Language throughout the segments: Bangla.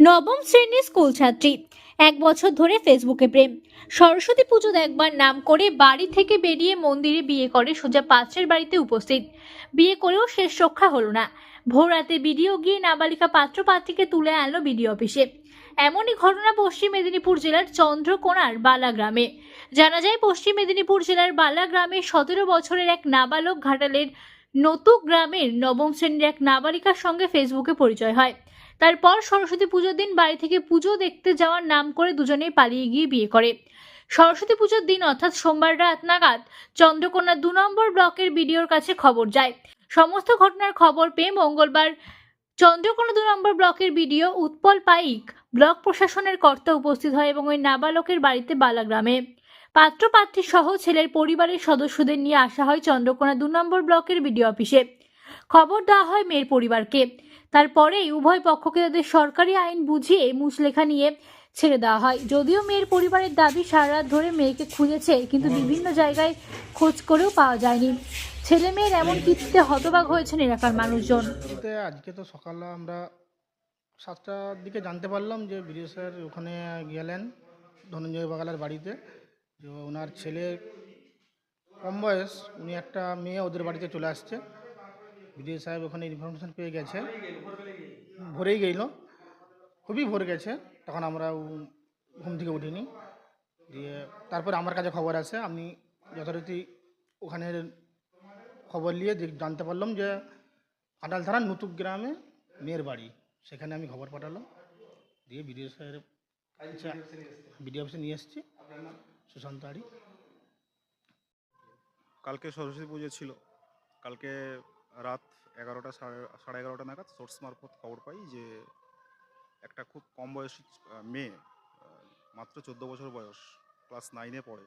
নবম শ্রেণির স্কুল ছাত্রী। এক বছর ধরে ফেসবুকে প্রেম। সরস্বতী পুজো দেখবার নাম করে বাড়ি থেকে বেরিয়ে মন্দিরে বিয়ে করে সোজা পাত্রের বাড়িতে উপস্থিত। বিয়ে করেও শেষ রক্ষা হলো না। ভোর রাতে ভিডিও গিয়ে নাবালিকা পাত্র পাত্রীকে তুলে আনলো বিডিও অফিসে। এমনই ঘটনা পশ্চিম মেদিনীপুর জেলার চন্দ্রকোনার বালা গ্রামে। জানা যায়, পশ্চিম মেদিনীপুর জেলার বালা গ্রামে সতেরো বছরের এক নাবালক ঘাটালের নতুক গ্রামের নবম শ্রেণির এক নাবালিকার সঙ্গে ফেসবুকে পরিচয় হয়। তারপর সরস্বতী পুজোর দিন বাড়ি থেকে পুজো দেখতে যাওয়ার নাম করে দুজনেই পালিয়ে গিয়ে বিয়ে করে। সরস্বতী পুজোর দিন অর্থাৎ সোমবার রাত নাগাদ চন্দ্রকোনা দু নম্বর ব্লকের বিডিওর কাছে খবর যায়। সমস্ত ঘটনার খবর পেয়ে মঙ্গলবার চন্দ্রকোনা দু নম্বর ব্লকের বিডিও উৎপল পাইক ব্লক প্রশাসনের কর্তা উপস্থিত হয় এবং ওই নাবালকের বাড়িতে বালাগ্রামে। পাত্র, পাত্রী সহ ছেলের পরিবারের সদস্যদের নিয়ে আসা হয় চন্দ্রকোনা দু নম্বর ব্লকের বিডিও অফিসে। খবর দেওয়া হয় মেয়ের পরিবারকে। তারপরেই উভয় পক্ষকে তাদের সরকারি আইন বুঝিয়ে মুচলেখা নিয়ে ছেড়ে দেওয়া হয়। যদিও মেয়ের পরিবারের দাবি সারা রাত ধরে মেয়েকে খুঁজেছে, কিন্তু বিভিন্ন জায়গায় খোঁজ করেও পাওয়া যায়নি। ছেলে মেয়ের এমন কীর্তিতে হতবাক হয়েছেন এলাকার মানুষজন। আজকে তো সকালে আমরা সাতটার দিকে জানতে পারলাম যে বিডিও স্যার ওখানে গেলেন ধনঞ্জয় বাগালার বাড়িতে। যে ওনার ছেলে কম বয়স, উনি একটা মেয়ে ওদের বাড়িতে চলে আসছে। বিডিও সাহেব ওখানে ইনফরমেশন পেয়ে গেছে। ভোরেই গেল খুবই ভোর গেছে। তখন আমরা ঘুম থেকে উঠিনি। দিয়ে তারপরে আমার কাছে খবর আসে আমি যথারীতি ওখানে খবর নিয়ে জানতে পারলাম যে আটাল থানার নতুক গ্রামে মেয়ের বাড়ি। সেখানে আমি খবর পাঠালাম। দিয়ে বিডিও স্যার বিডিও অফিসে নিয়ে এসেছি। সুশান্ত আড়ি কালকে সরস্বতী পুজো ছিল। কালকে রাত এগারোটা সাড়ে সাড়ে এগারোটা নাগাদ সোর্স মারফত খবর পাই যে একটা খুব কম বয়সী মেয়ে মাত্র চোদ্দ বছর বয়স, ক্লাস নাইনে পড়ে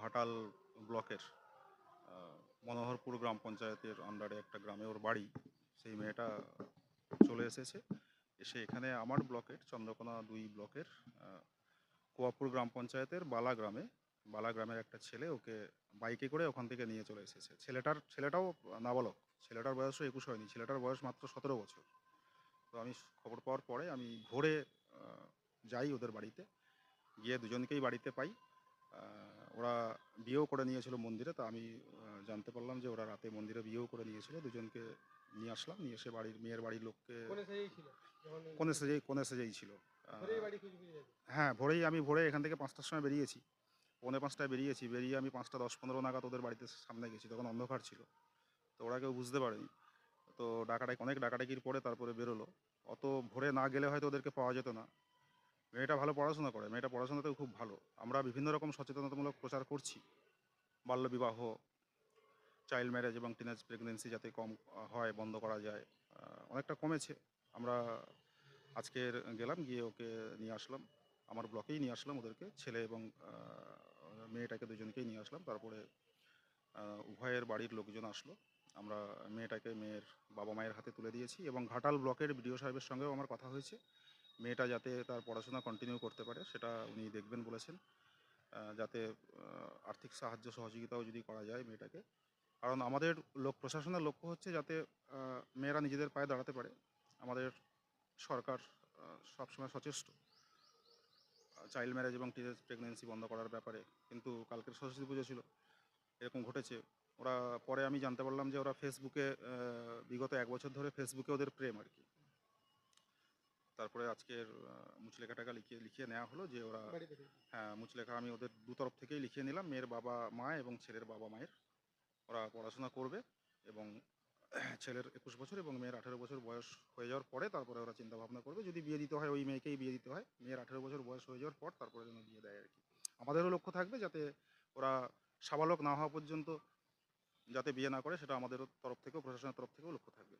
ঘাটাল ব্লকের মনোহরপুর গ্রাম পঞ্চায়েতের আন্ডারে একটা গ্রামে ওর বাড়ি। সেই মেয়েটা চলে এসেছে। এসে এখানে আমার ব্লকের, চন্দ্রকোনা দুই ব্লকের কোয়াপুর গ্রাম পঞ্চায়েতের বালা গ্রামে বালা গ্রামের একটা ছেলে ওকে বাইকে করে ওখান থেকে নিয়ে চলে এসেছে। ছেলেটার ছেলেটাও নাবালক। ছেলেটার বয়সও একুশ হয়নি। ছেলেটার বয়স মাত্র সতেরো বছর। তো আমি খবর পাওয়ার পরে আমি ভোরে যাই ওদের বাড়িতে। গিয়ে দুজনকেই বাড়িতে পাই। ওরা বিয়েও করে নিয়েছিল মন্দিরে। তা আমি জানতে পারলাম যে ওরা রাতে মন্দিরে বিয়েও করে নিয়েছিল। দুজনকে নিয়ে আসলাম। নিয়ে এসে বাড়ির মেয়ের বাড়ির লোককে কোনে সেজেই কোনে সেজেই ছিল। হ্যাঁ ভোরেই আমি ভোরে এখান থেকে পাঁচটার সময় বেরিয়েছি। পৌনে পাঁচটায় বেরিয়েছি, বেরিয়ে আমি পাঁচটা দশ পনেরো নাগাদ ওদের বাড়িতে সামনে গেছি, তখন অন্ধকার ছিল। তো ওরা কেউ বুঝতে পারেনি। তো ডাকাটাকি অনেক ডাকাডাকির পরে তারপরে বেরোলো। অত ভোরে না গেলে হয়তো ওদেরকে পাওয়া যেত না। মেয়েটা ভালো পড়াশোনা করে, মেয়েটা পড়াশোনাতেও খুব ভালো। আমরা বিভিন্ন রকম সচেতনতামূলক প্রচার করছি। বাল্যবিবাহ, চাইল্ড ম্যারেজ এবং টিনেজ প্রেগনেন্সি যাতে কম হয়, বন্ধ করা যায় অনেকটা কমেছে। আমরা আজকের গেলাম, গিয়ে ওকে নিয়ে আসলাম। আমার ব্লকেই নিয়ে আসলাম ওদেরকে, ছেলে এবং মেয়েটাকে দুজনকেই নিয়ে আসলাম। তারপরে উভয়ের বাড়ির লোকজন আসলো। আমরা মেয়েটাকে মেয়ের বাবা মায়ের হাতে তুলে দিয়েছি এবং ঘাটাল ব্লকের বিডিও সাহেবের সঙ্গেও আমার কথা হয়েছে। মেয়েটা যাতে তার পড়াশোনা কন্টিনিউ করতে পারে, সেটা উনি দেখবেন বলেছেন। যাতে আর্থিক সাহায্য, সহযোগিতাও যদি করা যায় মেয়েটাকে। কারণ আমাদের লোক, প্রশাসনের লক্ষ্য হচ্ছে যাতে মেয়েরা নিজেদের পায়ে দাঁড়াতে পারে। আমাদের সরকার সবসময় সচেষ্ট। চাইল্ড ম্যারেজ এবং টিনেজ প্রেগনেন্সি বন্ধ করার ব্যাপারে। কিন্তু কালকের সরস্বতী পুজো ছিল এরকম ঘটেছে। ওরা পরে আমি জানতে পারলাম যে ওরা ফেসবুকে বিগত এক বছর ধরে ফেসবুকে ওদের প্রেম আর কি। তারপরে আজকের মুচলেখাটাকে লিখিয়ে লিখিয়ে নেওয়া হলো যে ওরা হ্যাঁ মুচলেখা আমি ওদের দু তরফ থেকেই লিখিয়ে নিলাম। মেয়ের বাবা মা এবং ছেলের বাবা মায়ের ওরা পড়াশোনা করবে এবং ছেলের একুশ বছর এবং মেয়ের আঠেরো বছর বয়স হয়ে যাওয়ার পরে তারপরে ওরা চিন্তা ভাবনা করবে। যদি বিয়ে দিতে হয় ওই মেয়েকেই বিয়ে দিতে হয়। মেয়ের আঠেরো বছর বয়স হয়ে যাওয়ার পর তারপরে যেন বিয়ে দেয় আর কি। আমাদেরও লক্ষ্য থাকবে যাতে ওরা সাবালক না হওয়া পর্যন্ত যাতে বিয়ে না করে, সেটা আমাদেরও তরফ থেকেও, প্রশাসনের তরফ থেকেও লক্ষ্য থাকবে।